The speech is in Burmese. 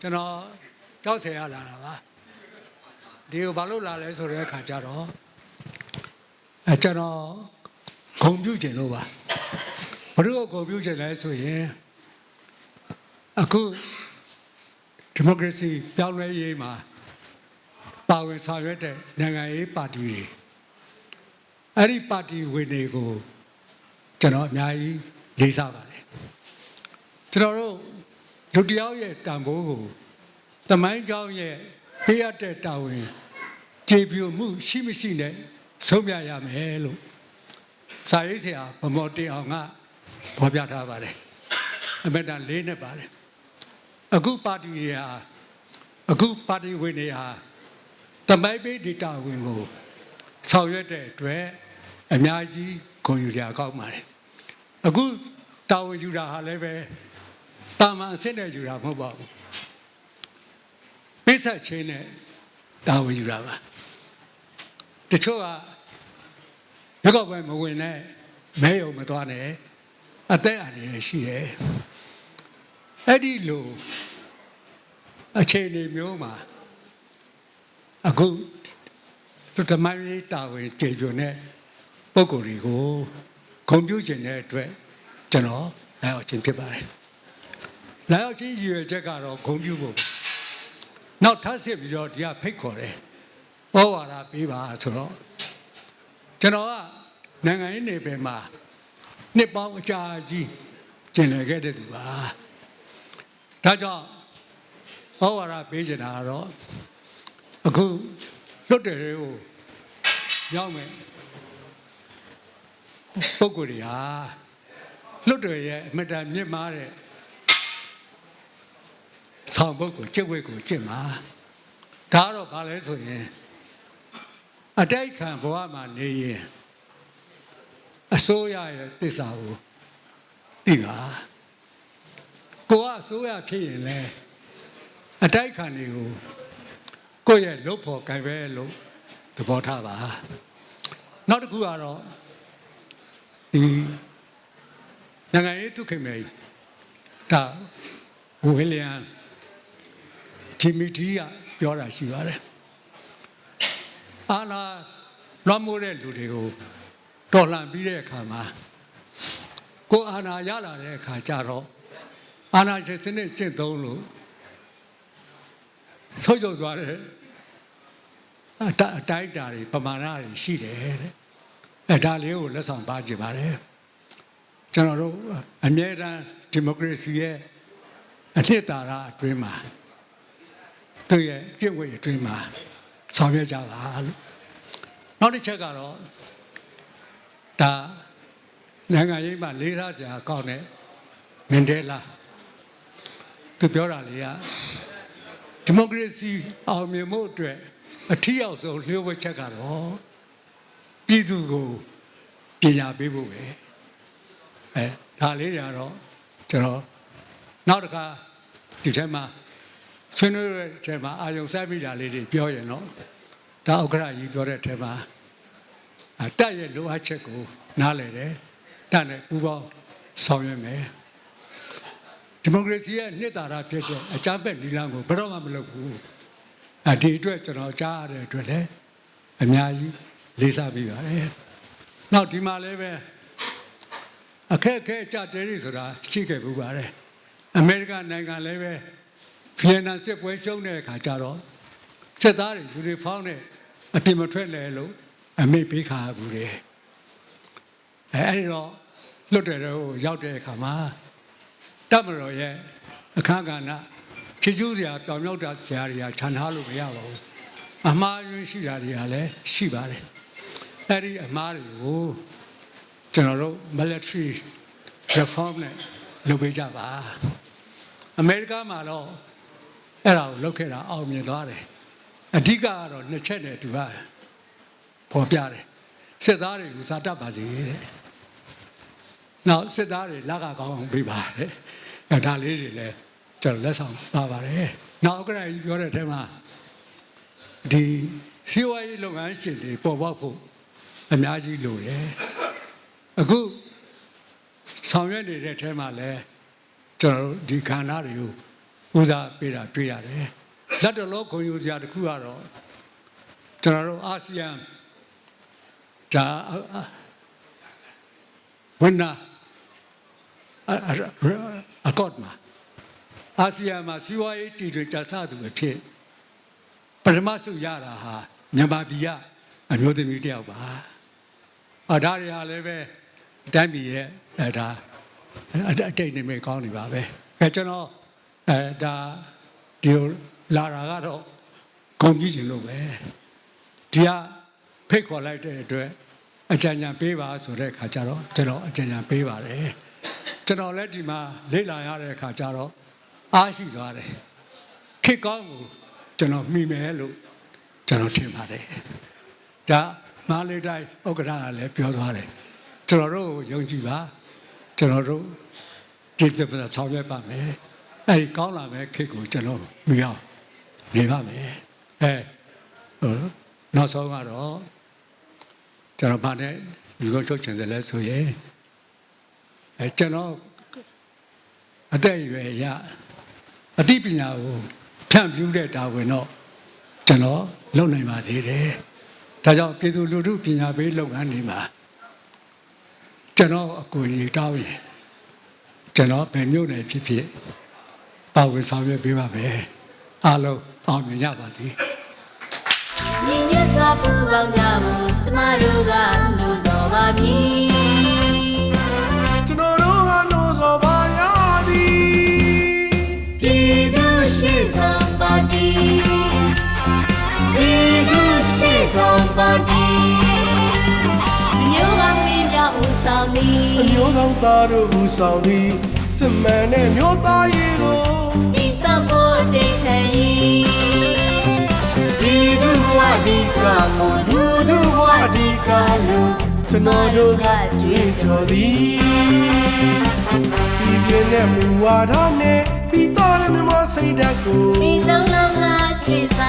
ကျွန်တော်ကြောက်ဆယ်ရလာတာပါဒီကိုဘာလို့လာလဲဆိုတဲ့အခါကျတော့အဲကျွန်တော်ဂုံပြုကျင်လို့ပါဘယ်လိုဂုံပြုကျင်လဲဆိုရင်အခုဒီမိုကရေစီပြောင်းလဲရေးမှာပါဝင်ဆောင်ရွက်တဲ့နိုင်ငံရေးပါတီတွေအဲ့ဒီပါတီဝင်တွေကိုကျွန်တော်အများကြီးလေးစားပါတယ်ကျွန်တော်တို့ လူတစ်ယောက်ရဲ့တန်ဖိုးကိုတမိုင်းကြောင်းရဲ့ပေးရတဲ့တာဝန်ကျေပြူမှုရှိမရှိနဲ့ဆုံးဖြတ်ရမယ်လို့စာရေးဆရာဗမော်တင်အောင်ကဖော်ပြထားပါတယ်အမေတန်လေးနဲ့ပါတယ်အခုပါတီတွေဟာအခုပါတီဝင်တွေဟာတမိုင်းပေးဒီတာဝန်ကိုဆောင်ရွက်တဲ့အတွက်အများကြီးဂုဏ်ယူစရာကောင်းပါတယ်အခုတာဝန်ယူတာဟာလည်းပဲ တာမန်အစ်စ်နဲ့ယူတာမဟုတ်ပါဘူးပိဿတ်ချင်းနဲ့တာဝန်ယူတာပါတချို့ကရက်ကောက်ပွဲမဝင်နဲ့မဲယုံမသွားနဲ့အသက်အန္တရာယ်ရှိတယ်အဲ့ဒီလိုအခြေအနေမျိုးမှာအခုသူတမိုင်းရေးတာဝန်ကျေကျွန်းတဲ့ပုံကိုယ်တွေကိုဂုံပြုခြင်းတဲ့အတွက်ကျွန်တော်လာရောက်ခြင်းဖြစ်ပါတယ် လာရောက်ခြင်းရည်ရွယ်ချက်ကတော့ဂုံပြုဖို့ပဲနောက်ထပ်စစ်ပြီးတော့ဒီကဖိတ်ခေါ်တယ်ဩဝါဒပေးပါဆိုတော့ကျွန်တော်ကနိုင်ငံရေးနေပယ်မှာနှစ်ပေါင်းအကြာကြီးကျင်လည်ခဲ့တဲ့သူပါဒါကြောင့်ဩဝါဒပေးချင်တာကတော့အခုလွတ်တယ်တွေကိုရောက်မယ်ပုဂ္ဂိုလ်တွေဟာလွတ်တယ်ရဲ့အမတန်မြင့်မားတဲ့ ဆောင်ပုဂ္ဂိုလ်ကျင့်ဝတ်ကိုကျင့်မှာဒါကတော့ဘာလဲဆိုရင်အတိုက်ခံဘဝမှာနေရင်အစိုးရရဲ့တစ္ဆာကိုသိပါကိုကအစိုးရဖြစ်ရင်လဲအတိုက်ခံတွေကိုကိုယ့်ရဲ့လုတ်ဖို့ကြိုင်ပဲလို့သဘောထားပါနောက်တစ်ခုကတော့ဒီနိုင်ငံရေးသူခင်မေဒါဝီလျံ ဂျီမီတီကပြောတာရှိပါတယ်အာနာလွှမ်းမိုးတဲ့လူတွေကိုတော်လှန်ပြီးတဲ့အခါမှာကိုအာနာရလာတဲ့အခါကျတော့အာနာရှင်စနစ်ကျင့်သုံးလို့ဆုတ်ချုပ်သွားတဲ့အတအတိုင်းတာတွေပမာဏတွေရှိတယ်တဲ့အဲဒါလေးကိုလက်ဆောင်ပါကြပါတယ်ကျွန်တော်တို့အမြဲတမ်းဒီမိုကရေစီရဲ့အနှစ်သာရအတွင်းမှာ သူရဲ့ပြည့်ဝအတွင်းမှာဆောင်ရွက်ကြပါလို့နောက်တစ်ချက်ကတော့ဒါနိုင်ငံရေးမှာလေးစားစရာကောင်းတဲ့မန်ဒဲလာသူပြောတာလေကဒီမိုကရေစီအောင်မြင်မှုအတွက်အထီးအောင်ဆုံးလျှို့ဝှက်ချက်ကတော့ပြည်သူကိုပညာပေးဖို့ပဲအဲဒါလေးတွေကတော့ကျွန်တော်နောက်တစ်ခါဒီထဲမှာ ဆွေးနွေးတဲ့ထဲမှာအာယုံစိုက်မိတာလေးတွေပြောရင်တော့ဒါဥက္ကရာကြီးပြောတဲ့ထဲမှာအတက်ရဲ့လိုအပ်ချက်ကိုနားလည်တယ်တက်နဲ့ပူပေါင်းဆောင်ရွက်မယ်ဒီမိုကရေစီရဲ့နှစ်သာရဖြစ်တဲ့အကြမ်းဖက်နီလန်းကိုဘယ်တော့မှမလုပ်ဘူးအဒီအတွက်ကျွန်တော်ကြားရတဲ့အတွက်လည်းအများကြီးလေးစားပြီးပါတယ်နောက်ဒီမှာလည်းပဲအခက်အခဲကြတဲရီဆိုတာရှိခဲ့ဘူးပါတယ်အမေရိကန်နိုင်ငံလည်းပဲ ဗီယက်နမ်စစ်ပွဲရှုံးတဲ့အခါကျတော့စစ်သားတွေယူနီဖောင်းနဲ့အပြင်မထွက်လဲလို့အမိပေးခါဘူးတယ်အဲအဲ့ဒီတော့လွတ်တယ်တော့ရောက်တဲ့အခါမှာတပ်မတော်ရဲ့အခမ်းကဏ္ဍချစ်ကျူးစရာပြောင်မြောက်တာဆရာတွေကခြံထားလို့မရပါဘူးအမှားယွင်းရှိတာတွေကလည်းရှိပါတယ်အဲ့ဒီအမှားတွေကိုကျွန်တော်တို့ military reform နဲ့လုပ်ပေးကြပါအမေရိကမှာတော့ အဲ့ဒါကိုလုပ်ခဲ့တာအောင်မြင်သွားတယ်အဓိကကတော့နှစ်ချက်နဲ့သူကပေါ်ပြတယ်စစ်သားတွေကိုစားတတ်ပါစေတဲ့နောက်စစ်သားတွေလက်ကကောင်းအောင်ပေးပါတယ်အဲဒါလေးတွေလည်းကျွန်တော်လက်ဆောင်ပါပါတယ်နောက်ဥက္ကရာကြီးပြောတဲ့အထက်မှာဒီစီဝါရေးလုပ်ငန်းရှင်တွေပေါ်ပေါက်ဖို့အများကြီးလိုတယ်အခုဆောင်ရွက်နေတဲ့အထက်မှာလည်းကျွန်တော်တို့ဒီခန္ဓာတွေကို ဦးစားပေးတာတွေ့ရတယ်လက်တော်လုံးခွန်ယူစရာတစ်ခုကတော့ကျွန်တော်တို့အာဆီယံဒါဝန်နာအကော့မှာအာဆီယံမှာစီးပွားရေးတည်တွေတတ်သူအဖြစ်ပထမဆုရတာဟာမြန်မာပြည်ကအမျိုးသမီးတယောက်ပါအဒါတွေဟာလည်းပဲအတိုင်းပြည်ရဲ့အဲဒါအတိတ်နေမေကောင်းနေပါပဲအဲကျွန်တော် အဲဒါဒီလိုလာတာကတော့ဂုံကြည့်ချင်လို့ပဲဒီကဖိတ်ခေါ်လိုက်တဲ့အတွက်အကြံဉာဏ်ပေးပါဆိုတဲ့အခါကျတော့ကျွန်တော်အကြံဉာဏ်ပေးပါတယ်ကျွန်တော်လည်းဒီမှာလေ့လာရတဲ့အခါကျတော့အားရှိသွားတယ်ခေတ်ကောင်းကိုကျွန်တော်မိမယ်လို့ကျွန်တော်ထင်ပါတယ်ဒါမဟာလေးတိုင်းဥက္ကဋ္ဌကလည်းပြောသွားတယ်ကျွန်တော်တို့ကိုယုံကြည်ပါကျွန်တော်တို့ဒီပြပဆောင်ရွက်ပါမယ် အဲဒီကောင်းလာမဲ့ခေတ်ကိုကျွန်တော်မြင်အောင်နေပါမယ်အဲဟိုနောက်ဆုံးကတော့ကျွန်တော်ဗာနဲ့ဒီကိုထုတ်ချင်တယ်လဲဆိုရင်အဲကျွန်တော်အသက်အရွယ်ရအသိပညာကိုဖြန့်ဖြူးတဲ့တာဝန်တော့ကျွန်တော်လုပ်နိုင်ပါသေးတယ်ဒါကြောင့်ပြည်သူလူထုပညာပေးလုပ်ငန်းတွေမှာကျွန်တော်အကူအညီတောင်းရင်ကျွန်တော်ဘယ်မျိုးနယ်ဖြစ်ဖြစ် ပါဝင်ဆောင်ရွက်ပေးပါမယ်အားလုံးအောင်မြင်ကြပါစေညီညွတ်စွာပူးပေါင်းကြမှုကျမတို့ကလို့ဆိုပါပြီကျွန်တော်တို့ကလို့ဆိုပါရသည်ပြည်သူရှိဆောင်ပါတီပြည်သူရှိဆောင်ပါတီမျိုးပါမင်းများဦးဆောင်သည်အမျိုးကောင်းသားတို့ဟူဆောင်သည် စစ်မှန်တဲ့မျိုးသားရေးကိုဒီစဖို့တိတ်ထန်ရင်ပြည်သူဘဝဒီကမလူလူဘဝဒီကလို့ကျွန်တော်တို့ကကြွေးကြော်သည်ပြည်ပြင်းတဲ့မူဝါဒနဲ့ပြီးတော့တဲ့မြမစိတ်ဓာတ်ကိုဒီလုံးလုံးလားရှိစ